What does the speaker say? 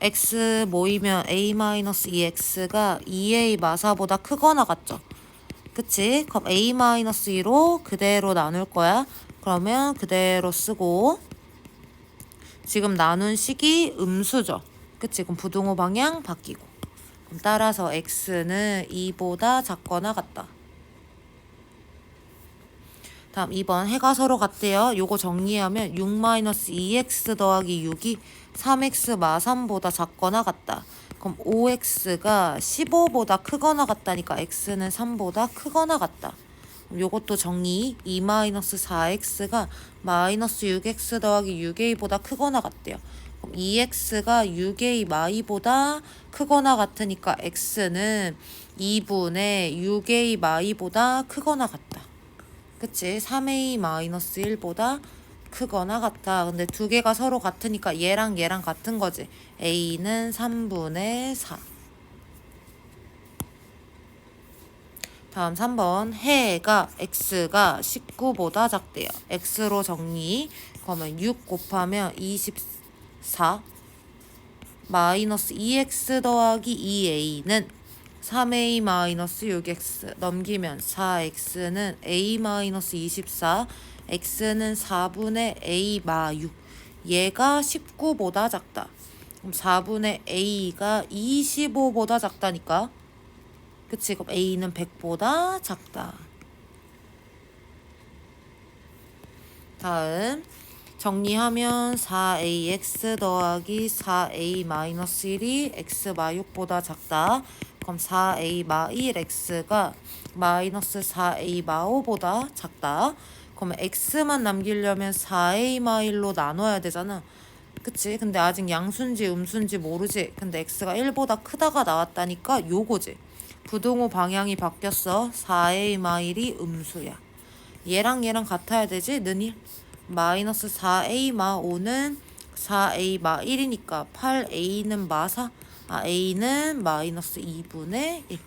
x 모이면 a-2x가 2a 마사보다 크거나 같죠? 그치? 그럼 a-2로 그대로 나눌 거야. 그러면 그대로 쓰고 지금 나눈 식이 음수죠. 그치? 그럼 부등호 방향 바뀌고 따라서 x는 2보다 작거나 같다. 다음 2번 해가 서로 같대요. 요거 정리하면 6-2x 더하기 6이 3x 마 3보다 작거나 같다. 그럼 5x가 15보다 크거나 같다니까 x는 3보다 크거나 같다. 요것도 정리 2-4x가 마이너스 6x 더하기 6a보다 크거나 같대요. 그럼 2x가 6a 마이보다 크거나 같으니까 x는 2분의 6a 마이보다 크거나 같다. 그치? 3a 마이너스 1보다 크거나 같다. 근데 두 개가 서로 같으니까 얘랑 얘랑 같은 거지. a는 3분의 4. 다음 3번 해가 x가 19보다 작대요. x로 정리. 그러면 6 곱하면 24 마이너스 2x 더하기 2a는 3a 마이너스 6x 넘기면 4x는 a 마이너스 24 x는 4분의 a 마6 얘가 19보다 작다. 그럼 4분의 a가 25보다 작다니까. 그치? 그럼 a는 100보다 작다. 다음. 정리하면 4ax 더하기 4a 마이너스 1이 x 마 6보다 작다. 그럼 4a 마 1x가 마이너스 4a 마 5보다 작다. 그러면 x만 남기려면 4a 마 1로 나눠야 되잖아. 그치? 근데 아직 양수인지 음수인지 모르지. 근데 x가 1보다 크다가 나왔다니까 요거지. 부등호 방향이 바뀌었어. 4a 마 1이 음수야. 얘랑 얘랑 같아야 되지? 는 1. 마이너스 4a 마 5는 4a 마 1이니까 8a는 마 4. 아 a는 마이너스 2분의 1.